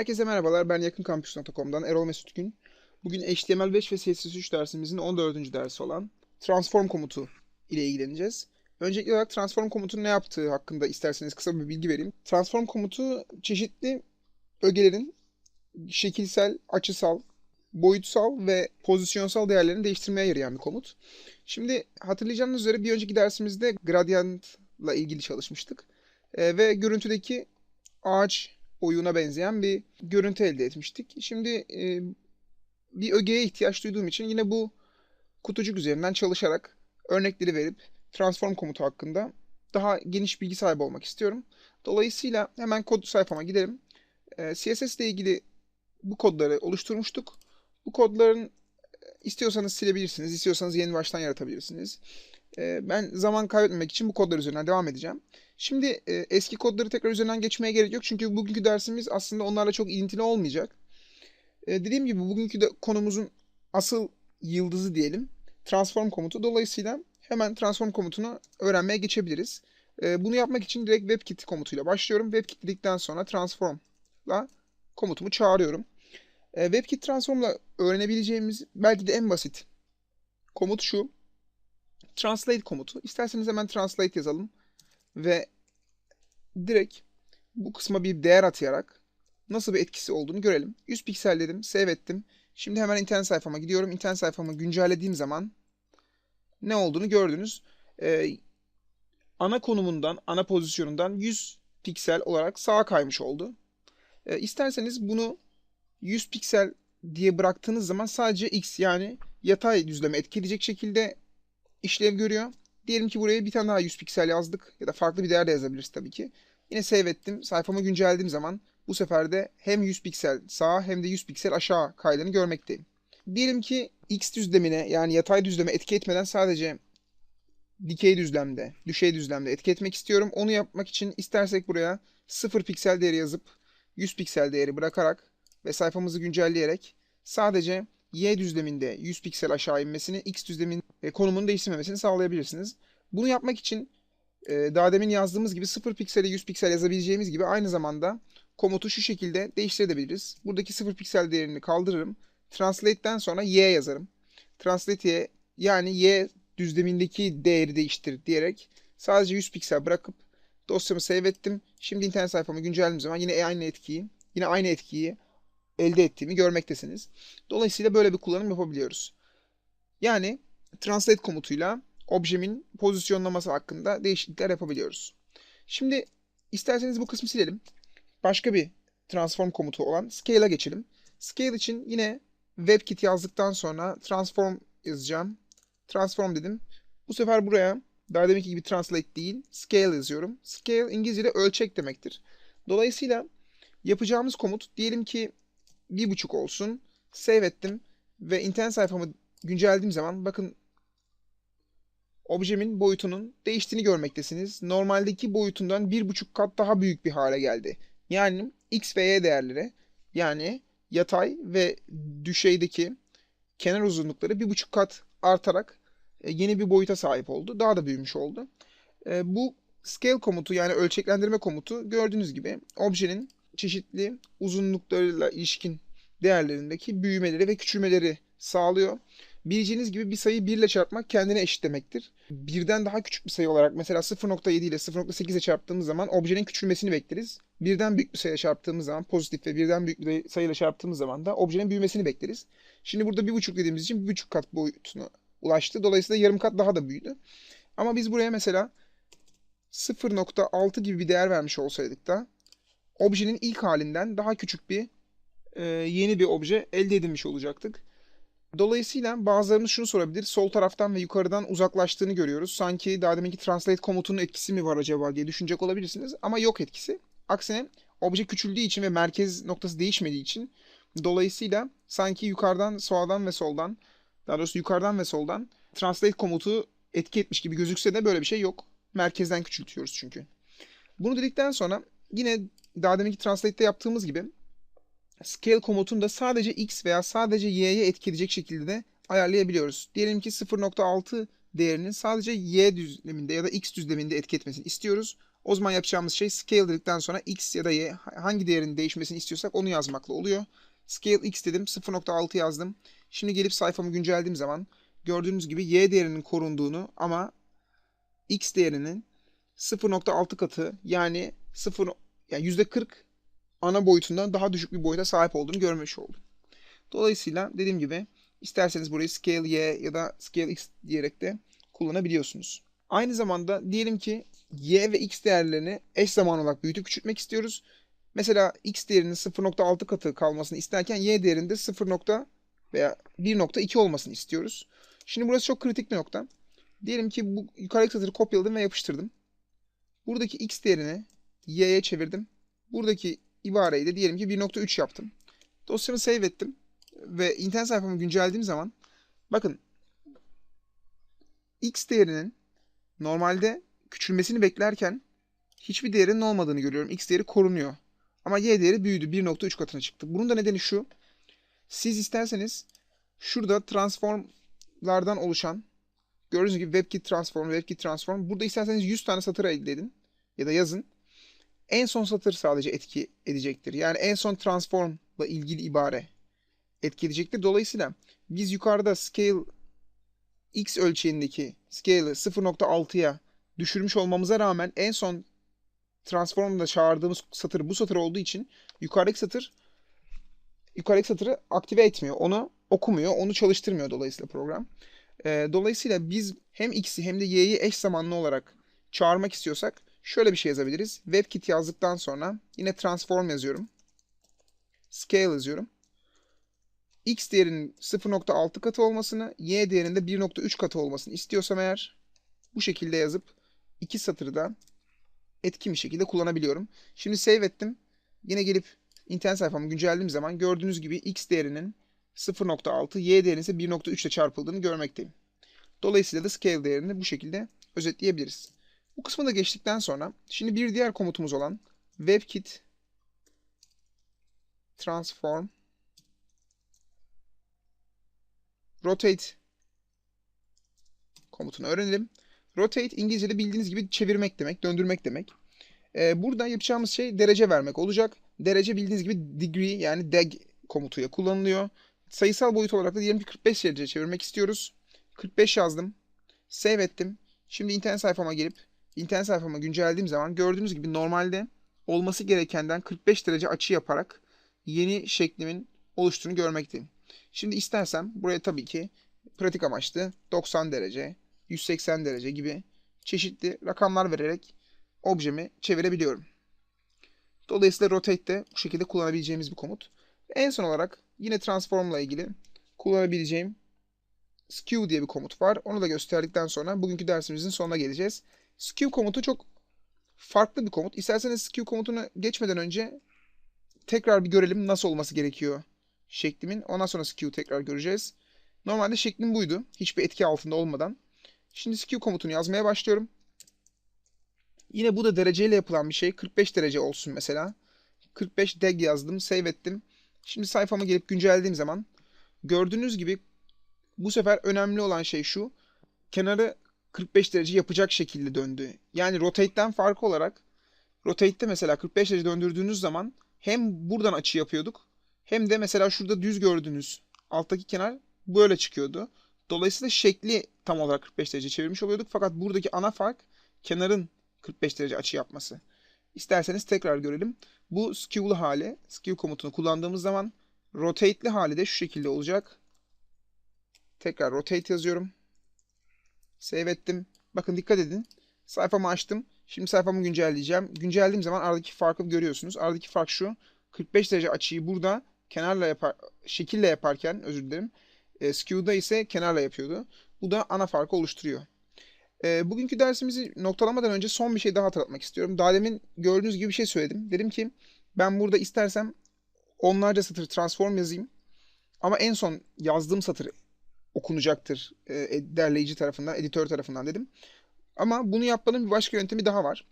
Herkese merhabalar. Ben yakınkampüs.com'dan Erol Mesut Gün. Bugün HTML5 ve CSS3 dersimizin 14. dersi olan transform komutu ile ilgileneceğiz. Öncelikli olarak transform komutunun ne yaptığı hakkında isterseniz kısa bir bilgi vereyim. Transform komutu çeşitli ögelerin şekilsel, açısal, boyutsal ve pozisyonsal değerlerini değiştirmeye yarayan bir komut. Şimdi hatırlayacağınız üzere bir önceki dersimizde gradient ilgili çalışmıştık. Ee, ve görüntüdeki ağaç oyuna benzeyen bir görüntü elde etmiştik. Şimdi e, bir ögeye ihtiyaç duyduğum için yine bu kutucuk üzerinden çalışarak örnekleri verip transform komutu hakkında daha geniş bilgi sahibi olmak istiyorum. Dolayısıyla hemen kod sayfama gidelim. E, CSS ile ilgili bu kodları oluşturmuştuk. Bu kodların e, istiyorsanız silebilirsiniz, istiyorsanız yeni baştan yaratabilirsiniz. E, ben zaman kaybetmemek için bu kodlar üzerinden devam edeceğim. Şimdi e, eski kodları tekrar üzerinden geçmeye gerek yok. Çünkü bugünkü dersimiz aslında onlarla çok ilintili olmayacak. E, dediğim gibi bugünkü de konumuzun asıl yıldızı diyelim. Transform komutu. Dolayısıyla hemen transform komutunu öğrenmeye geçebiliriz. E, bunu yapmak için direkt WebKit komutuyla başlıyorum. WebKit dedikten sonra transform'la komutumu çağırıyorum. E, WebKit transform'la öğrenebileceğimiz belki de en basit komut şu. Translate komutu. İsterseniz hemen translate yazalım ve direkt bu kısma bir değer atayarak nasıl bir etkisi olduğunu görelim. 100 piksel dedim, save ettim. Şimdi hemen internet sayfama gidiyorum. İnternet sayfamı güncellediğim zaman ne olduğunu gördünüz. Ee, ana konumundan, ana pozisyonundan 100 piksel olarak sağa kaymış oldu. Ee, isterseniz bunu 100 piksel diye bıraktığınız zaman sadece x yani yatay düzleme etkileyecek şekilde işlev görüyor. Diyelim ki buraya bir tane daha 100 piksel yazdık ya da farklı bir değer de yazabiliriz tabii ki. Yine save ettim. Sayfamı güncellediğim zaman bu sefer de hem 100 piksel sağa hem de 100 piksel aşağı kaydığını görmekteyim. Diyelim ki x düzlemine yani yatay düzleme etki etmeden sadece dikey düzlemde, düşey düzlemde etki etmek istiyorum. Onu yapmak için istersek buraya 0 piksel değeri yazıp 100 piksel değeri bırakarak ve sayfamızı güncelleyerek sadece y düzleminde 100 piksel aşağı inmesini, x düzlemin e, konumunu değiştirmemesini sağlayabilirsiniz. Bunu yapmak için e, daha demin yazdığımız gibi 0 piksele 100 piksel yazabileceğimiz gibi aynı zamanda komutu şu şekilde değiştirebiliriz. Buradaki 0 piksel değerini kaldırırım. Translate'den sonra y yazarım. Translate'ye yani y düzlemindeki değeri değiştir diyerek sadece 100 piksel bırakıp dosyamı save ettim. Şimdi internet sayfamı güncellediğim zaman yine aynı etkiyi, yine aynı etkiyi elde ettiğimi görmektesiniz. Dolayısıyla böyle bir kullanım yapabiliyoruz. Yani translate komutuyla objemin pozisyonlaması hakkında değişiklikler yapabiliyoruz. Şimdi isterseniz bu kısmı silelim. Başka bir transform komutu olan scale'a geçelim. Scale için yine WebKit yazdıktan sonra transform yazacağım. Transform dedim. Bu sefer buraya daha deminki gibi translate değil, scale yazıyorum. Scale İngilizce'de ölçek demektir. Dolayısıyla yapacağımız komut diyelim ki bir buçuk olsun. Save ettim ve internet sayfamı güncellediğim zaman bakın objemin boyutunun değiştiğini görmektesiniz. Normaldeki boyutundan bir buçuk kat daha büyük bir hale geldi. Yani x ve y değerleri yani yatay ve düşeydeki kenar uzunlukları bir buçuk kat artarak e, yeni bir boyuta sahip oldu. Daha da büyümüş oldu. E, bu scale komutu yani ölçeklendirme komutu gördüğünüz gibi objenin çeşitli uzunluklarıyla ilişkin değerlerindeki büyümeleri ve küçülmeleri sağlıyor. Bileceğiniz gibi bir sayı 1 ile çarpmak kendine eşit demektir. Birden daha küçük bir sayı olarak mesela 0.7 ile 0.8 ile çarptığımız zaman objenin küçülmesini bekleriz. Birden büyük bir sayıyla çarptığımız zaman pozitif ve birden büyük bir sayıyla çarptığımız zaman da objenin büyümesini bekleriz. Şimdi burada 1.5 dediğimiz için 1.5 kat boyutuna ulaştı. Dolayısıyla yarım kat daha da büyüdü. Ama biz buraya mesela 0.6 gibi bir değer vermiş olsaydık da objenin ilk halinden daha küçük bir e, yeni bir obje elde edilmiş olacaktık. Dolayısıyla bazılarımız şunu sorabilir. Sol taraftan ve yukarıdan uzaklaştığını görüyoruz. Sanki daha deminki translate komutunun etkisi mi var acaba diye düşünecek olabilirsiniz. Ama yok etkisi. Aksine obje küçüldüğü için ve merkez noktası değişmediği için dolayısıyla sanki yukarıdan, sağdan ve soldan daha doğrusu yukarıdan ve soldan translate komutu etki etmiş gibi gözükse de böyle bir şey yok. Merkezden küçültüyoruz çünkü. Bunu dedikten sonra yine daha deminki translate'te yaptığımız gibi scale komutunu da sadece x veya sadece y'ye etki edecek şekilde de ayarlayabiliyoruz. Diyelim ki 0.6 değerinin sadece y düzleminde ya da x düzleminde etki etmesini istiyoruz. O zaman yapacağımız şey scale dedikten sonra x ya da y hangi değerin değişmesini istiyorsak onu yazmakla oluyor. Scale x dedim 0.6 yazdım. Şimdi gelip sayfamı güncellediğim zaman gördüğünüz gibi y değerinin korunduğunu ama x değerinin 0.6 katı yani 0 yani %40 ana boyutundan daha düşük bir boyuta sahip olduğunu görmüş oldum. Dolayısıyla dediğim gibi isterseniz burayı scale y ya da scale x diyerek de kullanabiliyorsunuz. Aynı zamanda diyelim ki y ve x değerlerini eş zamanlı olarak büyütüp küçültmek istiyoruz. Mesela x değerinin 0.6 katı kalmasını isterken y değerinde 0. veya 1.2 olmasını istiyoruz. Şimdi burası çok kritik bir nokta. Diyelim ki bu yukarıdaki satırı kopyaladım ve yapıştırdım. Buradaki x değerini y'ye çevirdim. Buradaki ibareyi de diyelim ki 1.3 yaptım. Dosyamı save ettim ve internet sayfamı güncellediğim zaman bakın x değerinin normalde küçülmesini beklerken hiçbir değerinin olmadığını görüyorum. X değeri korunuyor. Ama y değeri büyüdü. 1.3 katına çıktı. Bunun da nedeni şu. Siz isterseniz şurada transformlardan oluşan gördüğünüz gibi WebKit transform, WebKit transform. Burada isterseniz 100 tane satır elde edin ya da yazın. En son satır sadece etki edecektir. Yani en son transformla ilgili ibare etki edecektir. Dolayısıyla biz yukarıda scale x ölçeğindeki scale'ı 0.6'ya düşürmüş olmamıza rağmen en son transformda çağırdığımız satır bu satır olduğu için yukarıdaki satır yukarıdaki satırı aktive etmiyor. Onu okumuyor, onu çalıştırmıyor dolayısıyla program. E, dolayısıyla biz hem x'i hem de y'yi eş zamanlı olarak çağırmak istiyorsak şöyle bir şey yazabiliriz. WebKit yazdıktan sonra yine transform yazıyorum. Scale yazıyorum. X değerinin 0.6 katı olmasını, Y değerinde 1.3 katı olmasını istiyorsam eğer bu şekilde yazıp iki satırı da etkin bir şekilde kullanabiliyorum. Şimdi save ettim. Yine gelip internet sayfamı güncellediğim zaman gördüğünüz gibi X değerinin 0.6, Y değerinin ise 1.3 ile çarpıldığını görmekteyim. Dolayısıyla da scale değerini bu şekilde özetleyebiliriz. Bu kısmı da geçtikten sonra şimdi bir diğer komutumuz olan WebKit transform rotate komutunu öğrenelim. Rotate İngilizce'de bildiğiniz gibi çevirmek demek, döndürmek demek. Ee, burada yapacağımız şey derece vermek olacak. Derece bildiğiniz gibi degree yani deg komutuyla kullanılıyor. Sayısal boyut olarak da diyelim ki 45 derece çevirmek istiyoruz. 45 yazdım. Save ettim. Şimdi internet sayfama gelip internet sayfama güncellediğim zaman gördüğünüz gibi normalde olması gerekenden 45 derece açı yaparak yeni şeklimin oluştuğunu görmekteyim. Şimdi istersem buraya tabii ki pratik amaçlı 90 derece, 180 derece gibi çeşitli rakamlar vererek objemi çevirebiliyorum. Dolayısıyla rotate de bu şekilde kullanabileceğimiz bir komut. En son olarak yine transform ile ilgili kullanabileceğim skew diye bir komut var. Onu da gösterdikten sonra bugünkü dersimizin sonuna geleceğiz. Skew komutu çok farklı bir komut. İsterseniz skew komutunu geçmeden önce tekrar bir görelim nasıl olması gerekiyor şeklimin. Ondan sonra skew tekrar göreceğiz. Normalde şeklim buydu. Hiçbir etki altında olmadan. Şimdi skew komutunu yazmaya başlıyorum. Yine bu da dereceyle yapılan bir şey. 45 derece olsun mesela. 45 deg yazdım. Save ettim. Şimdi sayfama gelip güncellediğim zaman gördüğünüz gibi bu sefer önemli olan şey şu. Kenarı 45 derece yapacak şekilde döndü. Yani rotate'den farkı olarak rotate'te mesela 45 derece döndürdüğünüz zaman hem buradan açı yapıyorduk hem de mesela şurada düz gördüğünüz alttaki kenar böyle çıkıyordu. Dolayısıyla şekli tam olarak 45 derece çevirmiş oluyorduk. Fakat buradaki ana fark kenarın 45 derece açı yapması. İsterseniz tekrar görelim. Bu skew'lu hali, skew komutunu kullandığımız zaman rotate'li hali de şu şekilde olacak. Tekrar rotate yazıyorum. Save ettim. Bakın dikkat edin. Sayfamı açtım. Şimdi sayfamı güncelleyeceğim. Güncellediğim zaman aradaki farkı görüyorsunuz. Aradaki fark şu. 45 derece açıyı burada kenarla yapar, şekille yaparken özür dilerim. E, skew'da ise kenarla yapıyordu. Bu da ana farkı oluşturuyor. E, bugünkü dersimizi noktalamadan önce son bir şey daha hatırlatmak istiyorum. Daha demin gördüğünüz gibi bir şey söyledim. Dedim ki ben burada istersem onlarca satır transform yazayım. Ama en son yazdığım satır okunacaktır e, derleyici tarafından, editör tarafından dedim. Ama bunu yapmanın bir başka yöntemi daha var.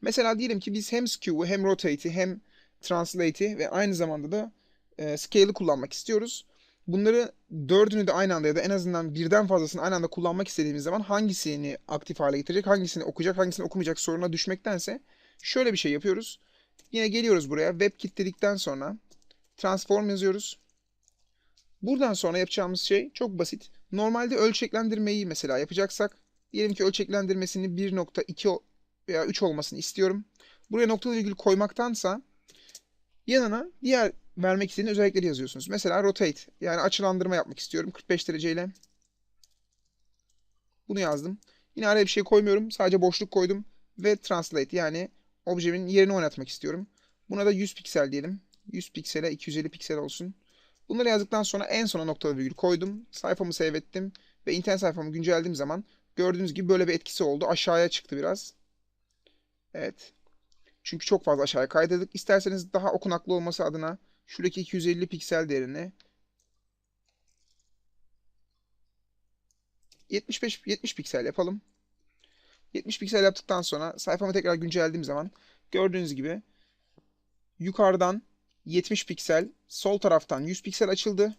Mesela diyelim ki biz hem skew'u hem rotate'i hem translate'i ve aynı zamanda da e, scale'ı kullanmak istiyoruz. Bunları dördünü de aynı anda ya da en azından birden fazlasını aynı anda kullanmak istediğimiz zaman hangisini aktif hale getirecek, hangisini okuyacak, hangisini okumayacak soruna düşmektense şöyle bir şey yapıyoruz. Yine geliyoruz buraya. WebKit dedikten sonra transform yazıyoruz. Buradan sonra yapacağımız şey çok basit. Normalde ölçeklendirmeyi mesela yapacaksak diyelim ki ölçeklendirmesini 1.2 o- veya 3 olmasını istiyorum. Buraya noktalı virgül koymaktansa yanına diğer vermek istediğiniz özellikleri yazıyorsunuz. Mesela rotate yani açılandırma yapmak istiyorum 45 dereceyle. Bunu yazdım. Yine araya bir şey koymuyorum. Sadece boşluk koydum ve translate yani objemin yerini oynatmak istiyorum. Buna da 100 piksel diyelim. 100 piksele 250 piksel olsun. Bunları yazdıktan sonra en sona noktalı virgül koydum. Sayfamı save ettim ve internet sayfamı güncellediğim zaman gördüğünüz gibi böyle bir etkisi oldu. Aşağıya çıktı biraz. Evet. Çünkü çok fazla aşağıya kaydırdık. İsterseniz daha okunaklı olması adına şuradaki 250 piksel değerini 75 70 piksel yapalım. 70 piksel yaptıktan sonra sayfamı tekrar güncellediğim zaman gördüğünüz gibi yukarıdan 70 piksel, sol taraftan 100 piksel açıldı.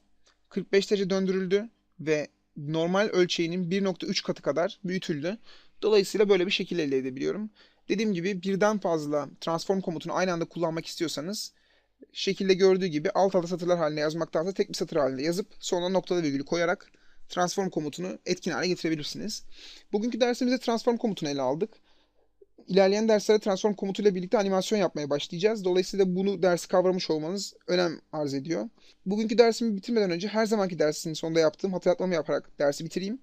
45 derece döndürüldü ve normal ölçeğinin 1.3 katı kadar büyütüldü. Dolayısıyla böyle bir şekil elde edebiliyorum. Dediğim gibi birden fazla transform komutunu aynı anda kullanmak istiyorsanız şekilde gördüğü gibi alt alta satırlar haline yazmaktansa tek bir satır halinde yazıp sonuna noktalı virgülü koyarak transform komutunu etkin hale getirebilirsiniz. Bugünkü dersimizde transform komutunu ele aldık. İlerleyen derslerde transform komutuyla birlikte animasyon yapmaya başlayacağız. Dolayısıyla bunu dersi kavramış olmanız önem arz ediyor. Bugünkü dersimi bitirmeden önce her zamanki dersin sonunda yaptığım hatırlatmamı yaparak dersi bitireyim.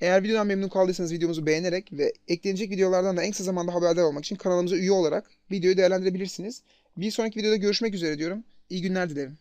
Eğer videodan memnun kaldıysanız videomuzu beğenerek ve eklenecek videolardan da en kısa zamanda haberdar olmak için kanalımıza üye olarak videoyu değerlendirebilirsiniz. Bir sonraki videoda görüşmek üzere diyorum. İyi günler dilerim.